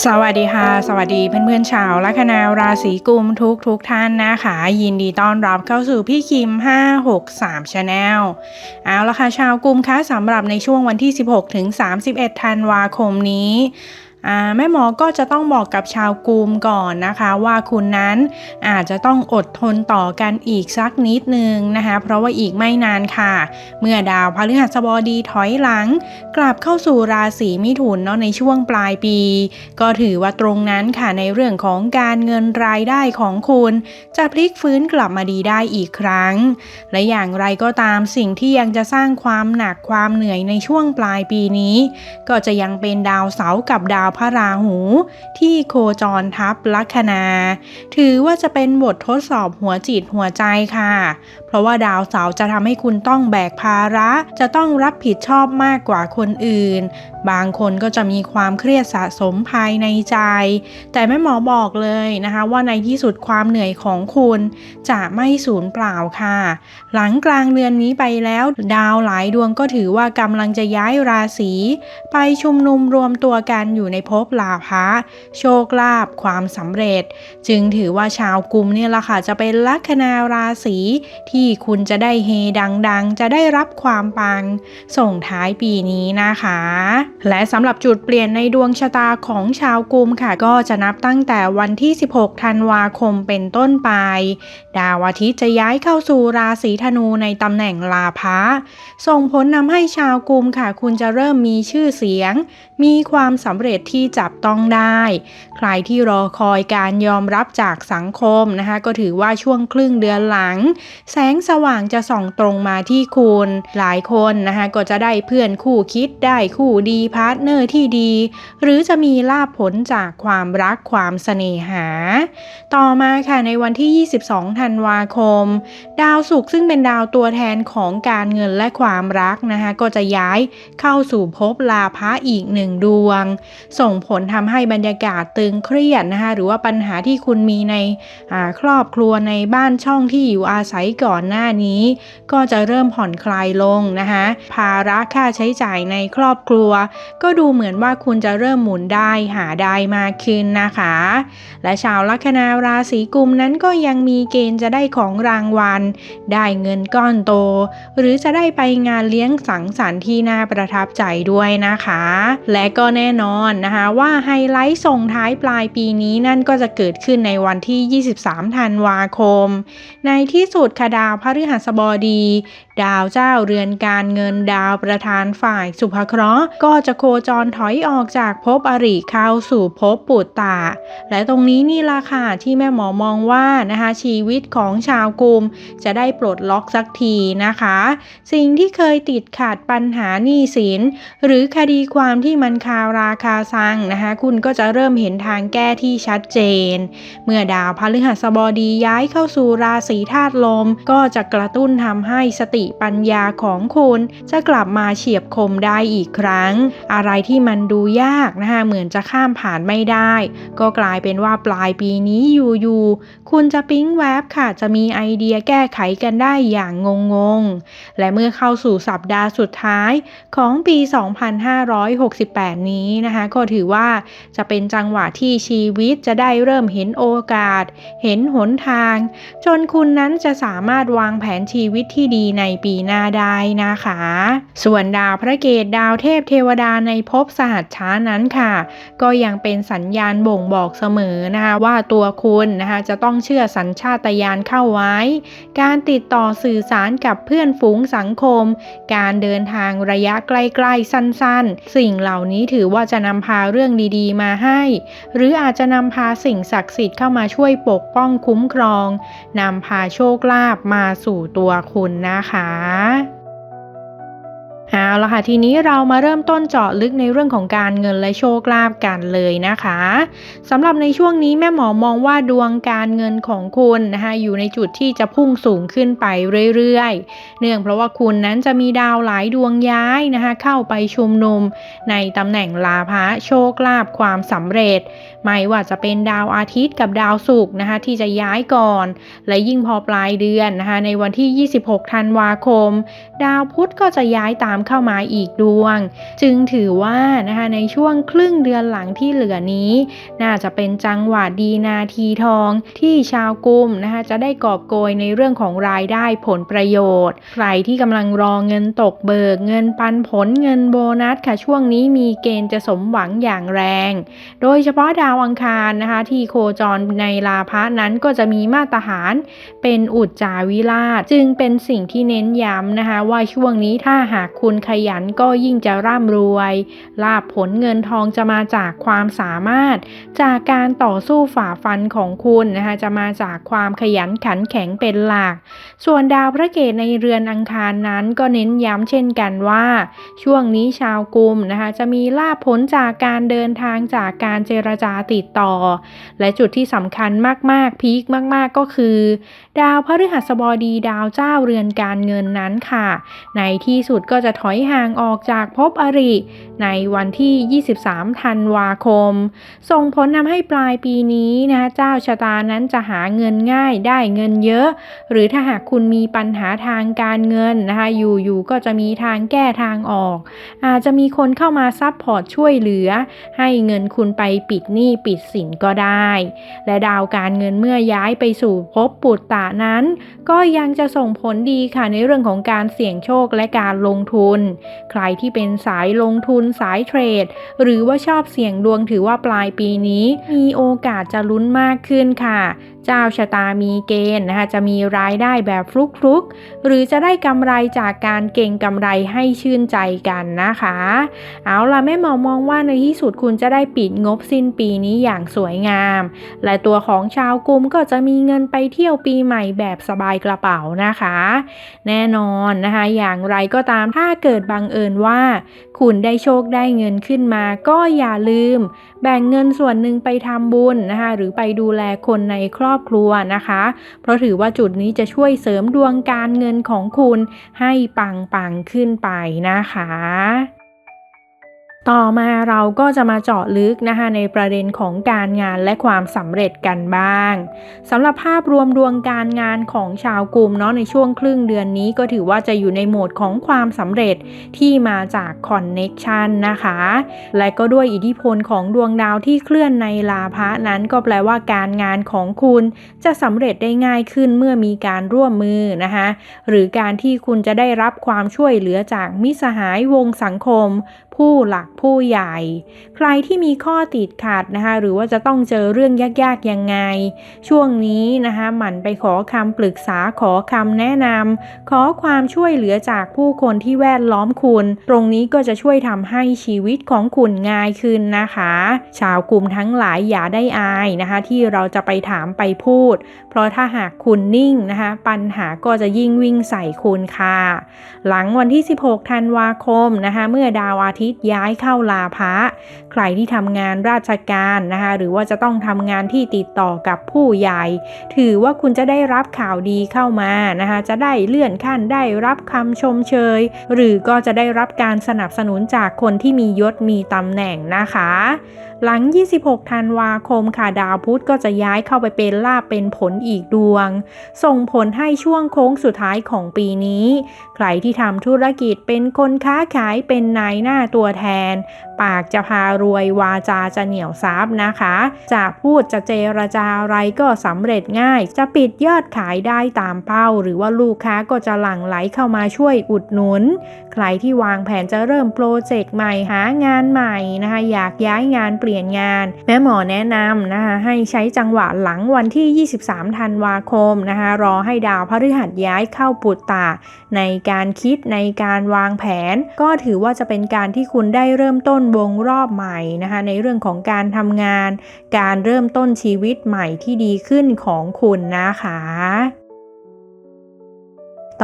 สวัสดีค่ะ สวัสดีเพื่อนๆชาวลัคนาราศีกุมทุกทุกๆท่านนะคะ ยินดีต้อนรับเข้าสู่พี่คิม 563 Channel เอาละค่ะชาวกุมคะสำหรับในช่วงวันที่ 16 ถึง 31 ธันวาคมนี้ แม่หมอก็จะต้องบอกกับชาวกุมก่อนนะคะ ว่าคุณนั้นอาจจะต้องอดทนต่อกันอีกสักนิดนึงนะคะ เพราะว่าอีกไม่นานค่ะ เมื่อดาวพฤหัสบดีถอยหลัง กลับเข้าสู่ราศีมิถุนเนาะในช่วงปลายปี ก็ถือว่าตรงนั้นค่ะในเรื่องของการเงินรายได้ของคุณ จะพลิกฟื้นกลับมาดีได้อีกครั้ง และอย่างไรก็ตามสิ่งที่ยังจะสร้างความหนักความเหนื่อยในช่วงปลายปีนี้ ก็จะยังเป็นดาวเสาร์กับดาวพระราหู ที่โคจรทับลัคนา ถือว่าจะเป็นบททดสอบหัวจิตหัวใจค่ะ เพราะว่าดาวเสาร์จะทำให้คุณต้องแบกภาระ จะต้องรับผิดชอบมากกว่าคนอื่น บางคนก็จะมีความเครียดสะสมภายในใจ แต่แม่หมอบอกเลยนะคะว่าในที่สุดความเหนื่อยของคุณจะไม่สูญเปล่าค่ะ หลังกลางเดือนนี้ไปแล้วดาวหลายดวงก็ถือว่ากำลังจะย้ายราศีไปชุมนุมรวมตัวกันอยู่ในภพลาภะโชคลาภความสำเร็จ จึงถือว่าชาวกลุ่มเนี่ยละค่ะจะเป็นลัคนาราศีที่คุณจะได้เฮดังๆ จะได้รับความปัง ส่งท้ายปีนี้นะคะ และสำหรับจุดเปลี่ยนในดวงชะตาของชาวกุมค่ะ ก็จะนับตั้งแต่วันที่ 16 ธันวาคมเป็นต้นไป ดาวอาทิตย์จะย้ายเข้าสู่ราศีธนูในตำแหน่งลาภะส่งผลนำให้ชาวกุมค่ะ คุณจะเริ่มมีชื่อเสียง มีความสำเร็จที่จับต้องได้ ใครที่รอคอยการยอมรับจากสังคมนะคะ ก็ถือว่าช่วงครึ่งเดือนหลัง แสงสว่างจะส่องตรงมาที่คุณ หลายคนนะคะก็จะได้เพื่อนคู่คิดได้คู่ดีพาร์ทเนอร์ที่ดี หรือจะมีลาภผลจากความรักความเสน่หา ต่อมาค่ะในวันที่ 22 ธันวาคม ดาวศุกร์ซึ่งเป็นดาวตัวแทนของการเงินและความรักนะคะก็จะย้ายเข้าสู่ภพลาภะอีกหนึ่งดวง ส่งผลทำให้บรรยากาศตึงเครียดนะคะหรือว่าปัญหาที่คุณมีในครอบครัวในบ้านช่องที่อยู่อาศัยก่อนหน้านี้ ก็จะเริ่มผ่อนคลายลงนะคะภาระค่าใช้จ่ายในครอบครัว ก็ดูเหมือนว่าคุณจะเริ่มหมุนได้หาได้มากขึ้นนะคะ และชาวลัคนาราศีกุมนั้นก็ยังมีเกณฑ์จะได้ของรางวัล ได้เงินก้อนโต หรือจะได้ไปงานเลี้ยงสังสรรค์ที่น่าประทับใจด้วยนะคะ และก็แน่นอนนะคะว่าไฮไลท์ส่งท้ายปลายปีนี้นั่นก็จะเกิดขึ้นในวันที่ 23 ธันวาคม ในที่สุดค่ะดาวพฤหัสบดี ดาวเจ้าเรือนการเงินดาวประธานฝ่ายสุภเคราะห์ ก็จะโคจรถอยออกจากภพอริเข้าสู่ภพปุตตะและตรงนี้นี่ล่ะค่ะที่แม่หมอมองว่านะคะชีวิตของชาวกุมจะได้ปลดล็อกสักทีนะคะ สิ่งที่เคยติดขัดปัญหาหนี้สิน หรือคดีความที่มันคาราคาซังนะคะ คุณก็จะเริ่มเห็นทางแก้ที่ชัดเจน เมื่อดาวพฤหัสบดีย้ายเข้าสู่ราศีธาตุลม ก็จะกระตุ้นทำให้สติปัญญาของคุณจะกลับมาเฉียบคมได้อีกครั้ง อะไรที่มันดูยากนะคะเหมือนจะข้ามผ่านไม่ได้ ก็กลายเป็นว่าปลายปีนี้อยู่ๆคุณจะปิ๊งแวบค่ะ จะมีไอเดียแก้ไขกันได้อย่างงงๆ และเมื่อเข้าสู่สัปดาห์สุดท้ายของปี 2568 นี้นะคะก็ถือว่าจะเป็นจังหวะที่ชีวิตจะได้เริ่มเห็นโอกาส เห็นหนทาง จนคุณนั้นจะสามารถวางแผนชีวิตที่ดีในปีหน้าได้นะคะ ส่วนดาวพระเกตดาวเทพเทวดาในภพสหัสช้านั้นค่ะ ก็ยังเป็นสัญญาณบ่งบอกเสมอนะคะว่าตัวคุณนะคะจะต้องเชื่อสัญชาตญาณเข้าไว้ การติดต่อสื่อสารกับเพื่อนฝูงสังคม การเดินทางระยะใกล้ๆสั้น ๆ สิ่งเหล่านี้ถือว่าจะนำพาาเรื่องดีๆ มาให้ หรืออาจจะนำพาสิ่งศักดิ์สิทธิ์เข้ามาช่วยปกป้องคุ้มครองนำพาโชคลาภมาสู่ตัวคุณนะคะ เอาละค่ะทีนี้เรามาเริ่มต้นเจาะลึกในเรื่องของการเงินและโชคลาภกันเลยนะคะสำหรับในช่วงนี้แม่หมอมองว่าดวงการเงินของคุณนะคะอยู่ในจุดที่จะพุ่งสูงขึ้นไปเรื่อยๆ เนื่องเพราะว่าคุณนั้นจะมีดาวหลายดวงย้ายนะคะเข้าไปชุมนุม ในตำแหน่งลาภะโชคลาภความสำเร็จ ไม่ว่าจะเป็นดาวอาทิตย์กับดาวศุกร์นะคะที่จะย้ายก่อน และยิ่งพอปลายเดือนนะคะในวันที่ 26 ธันวาคม ดาวพุธก็จะย้ายตามเข้ามาอีกดวง จึงถือว่านะคะในช่วงครึ่งเดือนหลังที่เหลือนี้ น่าจะเป็นจังหวะดีนาทีทองที่ชาวกลุ่มนะคะจะได้กอบโกยในเรื่องของรายได้ผลประโยชน์ ใครที่กำลังรอเงินตกเบิกเงินปันผลเงินโบนัสค่ะช่วงนี้มีเกณฑ์จะสมหวังอย่างแรง โดยเฉพาะดาวอังคารนะคะที่โคจรในลาภะนั้นก็จะมีมาตรฐานเป็นอุจจาวิราช จึงเป็นสิ่งที่เน้นย้ำนะคะ ว่าช่วงนี้ถ้าหากคุณขยันก็ยิ่งจะร่ำรวย ลาบผลเงินทองจะมาจากความสามารถ จากการต่อสู้ฝ่าฟันของคุณนะคะจะมาจากความขยันขันแข็งเป็นหลัก ส่วนดาวพระเกตในเรือนอังคารนั้นก็เน้นย้ำเช่นกันว่า ช่วงนี้ชาวกลุ่มนะคะจะมีลาภผลจากการเดินทางจากการเจรจาติดต่อ และจุดที่สำคัญมากๆพีคมาก ๆก็คือ ดาวพฤหัสบดีดาวเจ้าเรือนการเงินนั้นค่ะ ในที่สุดก็จะถอยห่างออกจากภพอริ ในวันที่ 23 ธันวาคม ส่งผลทำให้ปลายปีนี้นะคะเจ้าชะตานั้นจะหาเงินง่ายได้เงินเยอะ หรือถ้าหากคุณมีปัญหาทางการเงินนะคะอยู่ๆก็จะมีทางแก้ทางออก อาจจะมีคนเข้ามาซับพอร์ตช่วยเหลือ ให้เงินคุณไปปิดหนี้ปิดสินก็ได้ และดาวการเงินเมื่อย้ายไปสู่ภพปุตตะนั้น ก็ยังจะส่งผลดีค่ะในเรื่องของการเสี่ยงโชคและการลงทุน ใครที่เป็นสายลงทุนสายเทรด หรือว่าชอบเสี่ยงดวงถือว่าปลายปีนี้ มีโอกาสจะลุ้นมากขึ้นค่ะ เจ้าชะตามีเกณฑ์นะคะจะมีรายได้แบบฟลุกๆ หรือจะได้กำไรจากการเก่งกำไรให้ชื่นใจกันนะคะ เอาล่ะแม่หมอมองว่าในที่สุดคุณจะได้ปิดงบสิ้นปีนี้อย่างสวยงาม และตัวของชาวกลุ่มก็จะมีเงินไปเที่ยวปีใหม่แบบสบายกระเป๋านะคะ แน่นอนนะคะ อย่างไรก็ตามถ้าเกิดบังเอิญว่า คุณได้โชคได้เงินขึ้นมาก็อย่าลืม แบ่งเงินส่วนหนึ่งไปทำบุญนะคะหรือไปดูแลคนในครอบครัวนะคะ เพราะถือว่าจุดนี้จะช่วยเสริมดวงการเงินของคุณให้ปังปังขึ้นไปนะคะ ต่อมาเราก็จะมาเจาะลึกนะคะในประเด็นของการงานและความสำเร็จกันบ้างสำหรับภาพรวมดวงการงานของชาวกลุ่มเนาะในช่วงครึ่งเดือนนี้ก็ถือว่าจะอยู่ในโหมดของความสำเร็จที่มาจากคอนเน็กชันนะคะ และก็ด้วยอิทธิพลของดวงดาวที่เคลื่อนในลาภะนั้นก็แปลว่าการงานของคุณจะสำเร็จได้ง่ายขึ้นเมื่อมีการร่วมมือนะคะหรือการที่คุณจะได้รับความช่วยเหลือจากมิสหายวงสังคม ผู้หลักผู้ใหญ่ ใครที่มีข้อติดขัดนะคะ หรือว่าจะต้องเจอเรื่องยากๆยังไง ช่วงนี้นะคะหมั่นไปขอคำปรึกษาขอคำแนะนำขอความช่วยเหลือจากผู้คนที่แวดล้อมคุณ ตรงนี้ก็จะช่วยทำให้ชีวิตของคุณง่ายขึ้นนะคะ ชาวกลุ่มทั้งหลายอย่าได้อายนะคะ ที่เราจะไปถามไปพูด เพราะถ้าหากคุณนิ่งนะคะ ปัญหาก็จะยิ่งวิ่งใส่คุณค่ะ หลังวันที่ 16 ธันวาคมนะคะ เมื่อดาวอาทิตย์ย้ายเข้าลาภะใครที่ทำงานราชการนะคะ หรือว่าจะต้องทำงานที่ติดต่อกับผู้ใหญ่ ถือว่าคุณจะได้รับข่าวดีเข้ามานะคะ จะได้เลื่อนขั้นได้รับคำชมเชย หรือก็จะได้รับการสนับสนุนจากคนที่มียศมีตำแหน่งนะคะ หลัง 26 ธันวาคมค่ะดาวพุธก็จะย้ายเข้าไปเป็นลาบเป็นผลอีกดวง ส่งผลให้ช่วงโค้งสุดท้ายของปีนี้ ใครที่ทำธุรกิจเป็นคนค้าขายเป็นนายหน้าตัวแทน ปากจะพารวยวาจาจะเหนียวซับนะคะ จะพูดจะเจรจาอะไรก็สำเร็จง่าย จะปิดยอดขายได้ตามเป้า หรือว่าลูกค้าก็จะหลั่งไหลเข้ามาช่วยอุดหนุน ใครที่วางแผนจะเริ่มโปรเจกต์ใหม่หางานใหม่นะคะอยากย้ายงานเปลี่ยนงาน แม่หมอแนะนำนะคะให้ใช้จังหวะหลังวันที่ 23 ธันวาคมนะคะรอให้ดาวพฤหัสย้ายเข้าปุตตะในการคิดในการวางแผน ก็ถือว่าจะเป็นการที่คุณได้เริ่มต้นวงรอบใหม่นะคะในเรื่องของการทำงาน การเริ่มต้นชีวิตใหม่ที่ดีขึ้นของคุณนะคะ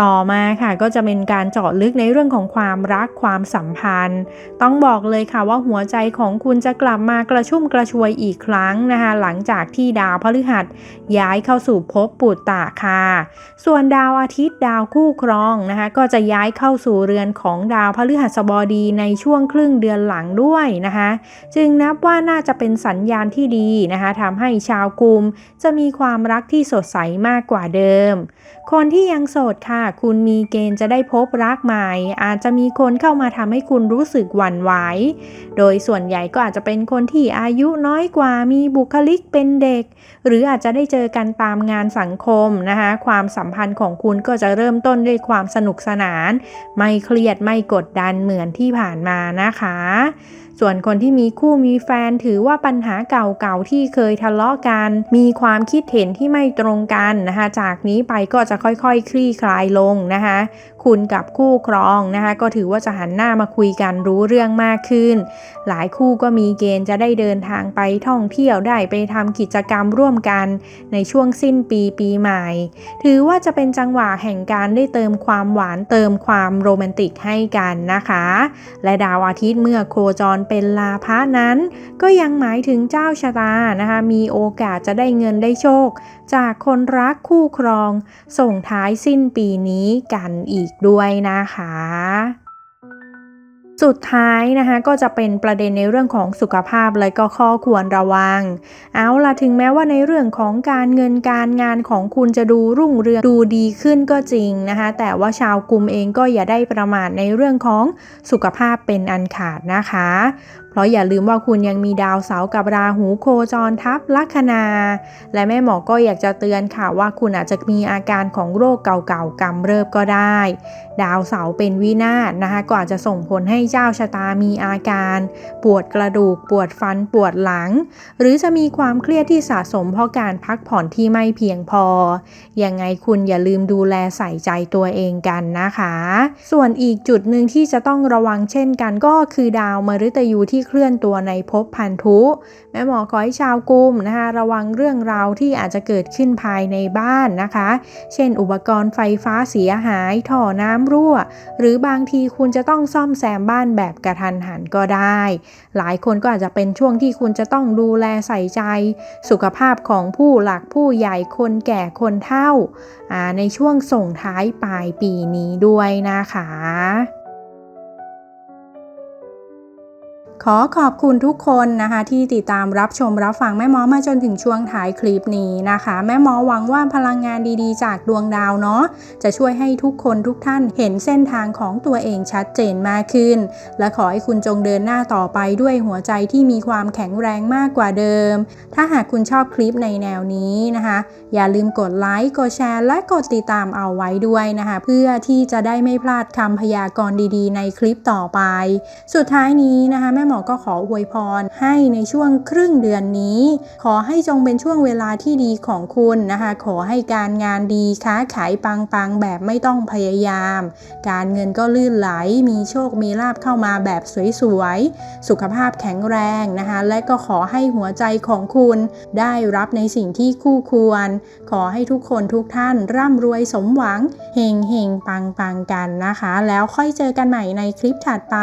ต่อมาค่ะก็จะเป็นการเจาะลึกในเรื่องของความรักความสัมพันธ์ ต้องบอกเลยค่ะว่าหัวใจของคุณจะกลับมากระชุ่มกระชวยอีกครั้งนะคะหลังจากที่ดาวพฤหัสย้ายเข้าสู่ภพปุตตะค่ะ ส่วนดาวอาทิตย์ดาวคู่ครองนะคะก็จะย้ายเข้าสู่เรือนของดาวพฤหัสบดีในช่วงครึ่งเดือนหลังด้วยนะคะ จึงนับว่าน่าจะเป็นสัญญาณที่ดีนะคะทำให้ชาวกลุ่มจะมีความรักที่สดใสมากกว่าเดิม คนที่ยังโสดค่ะคุณมีเกณฑ์จะได้พบรักใหม่ อาจจะมีคนเข้ามาทำให้คุณรู้สึกหวั่นไหว โดยส่วนใหญ่ก็อาจจะเป็นคนที่อายุน้อยกว่า มีบุคลิกเป็นเด็ก หรืออาจจะได้เจอกันตามงานสังคมนะคะ ความสัมพันธ์ของคุณก็จะเริ่มต้นด้วยความสนุกสนาน ไม่เครียดไม่กดดันเหมือนที่ผ่านมานะคะ ส่วนคนที่มีคู่มีแฟนถือว่าปัญหาเก่าๆที่เคยทะเลาะกัน มีความคิดเห็นที่ไม่ตรงกันนะคะ จากนี้ไปก็จะค่อยๆคคลี่คลายลงนะคะ คุณกับคู่ครองนะคะก็ถือว่าจะหันหน้ามาคุยกันรู้เรื่องมากขึ้น หลายคู่ก็มีเกณฑ์จะได้เดินทางไปท่องเที่ยวได้ไปทำกิจกรรมร่วมกัน ในช่วงสิ้นปีปีใหม่ ถือว่าจะเป็นจังหวะแห่งการได้เติมความหวานเติมความโรแมนติกให้กันนะคะ และดาวอาทิตย์เมื่อโคจรเป็นลาภะนั้น ก็ยังหมายถึงเจ้าชะตานะคะมีโอกาสจะได้เงินได้โชค จากคนรักคู่ครอง ส่งท้ายสิ้นปีนี้กันอีกด้วยนะคะสุดท้ายนะคะก็จะเป็นประเด็นในเรื่องของสุขภาพและก็ข้อควรระวัง เอาล่ะถึงแม้ว่าในเรื่องของการเงินการงานของคุณจะดูรุ่งเรืองดูดีขึ้นก็จริงนะคะแต่ว่าชาวกลุ่มเองก็อย่าได้ประมาทในเรื่องของสุขภาพเป็นอันขาดนะคะเพราะอย่าลืมว่าคุณยังมีดาวเสาร์กับราหูโคจรทับลัคนา และแม่หมอก็อยากจะเตือนค่ะว่าคุณอาจจะมีอาการของโรคเก่าๆกำเริบก็ได้ ดาวเสาร์เป็นวินาศนะคะก็อาจจะส่งผลให้เจ้าชะตามีอาการ ปวดกระดูกปวดฟันปวดหลัง หรือจะมีความเครียดที่สะสมเพราะการพักผ่อนที่ไม่เพียงพอ ยังไงคุณอย่าลืมดูแลใส่ใจตัวเองกันนะคะ ส่วนอีกจุดหนึ่งที่จะต้องระวังเช่นกันก็คือดาวมฤตยูที่เคลื่อนตัวในภพพันธุ แม่หมอขอให้ชาวกุมนะคะระวังเรื่องราวที่อาจจะเกิดขึ้นภายในบ้านนะคะ เช่น อุปกรณ์ไฟฟ้าเสียหาย ท่อน้ำรั่ว หรือบางทีคุณจะต้องซ่อมแซมบ้านแบบกระทันหันก็ได้ หลายคนก็อาจจะเป็นช่วงที่คุณจะต้องดูแลใส่ใจ สุขภาพของผู้หลักผู้ใหญ่คนแก่คนเฒ่าในช่วงส่งท้ายปลายปีนี้ด้วยนะคะ ขอขอบคุณทุกคนนะคะที่ติดตามรับชมรับฟังแม่หมอมาจนถึงช่วงท้ายคลิปนี้นะคะ แม่หมอหวังว่าพลังงานดีๆ จากดวงดาวเนาะจะช่วยให้ทุกคนทุกท่านเห็นเส้นทางของตัวเองชัดเจนมากขึ้น และขอให้คุณจงเดินหน้าต่อไปด้วยหัวใจที่มีความแข็งแรงมากกว่าเดิม ถ้าหากคุณชอบคลิปในแนวนี้นะคะ อย่าลืมกดไลค์กดแชร์และกดติดตามเอาไว้ด้วยนะคะ เพื่อที่จะได้ไม่พลาดคำพยากรณ์ดีๆ ในคลิปต่อไป สุดท้ายนี้นะคะแม่หมอก็ขออวยพรให้ในช่วงครึ่งเดือนนี้ ขอให้จงเป็นช่วงเวลาที่ดีของคุณนะคะ ขอให้การงานดีค้าขายปังๆ แบบไม่ต้องพยายาม การเงินก็ลื่นไหล มีโชคมีลาบเข้ามาแบบสวยๆ สุขภาพแข็งแรงนะคะ และก็ขอให้หัวใจของคุณได้รับในสิ่งที่คู่ควร ขอให้ทุกคนทุกท่านร่ำรวยสมหวังเฮงเฮงปังปังกันนะคะ แล้วค่อยเจอกันใหม่ในคลิปถัดไป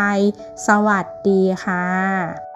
สวัสดีค่ะค่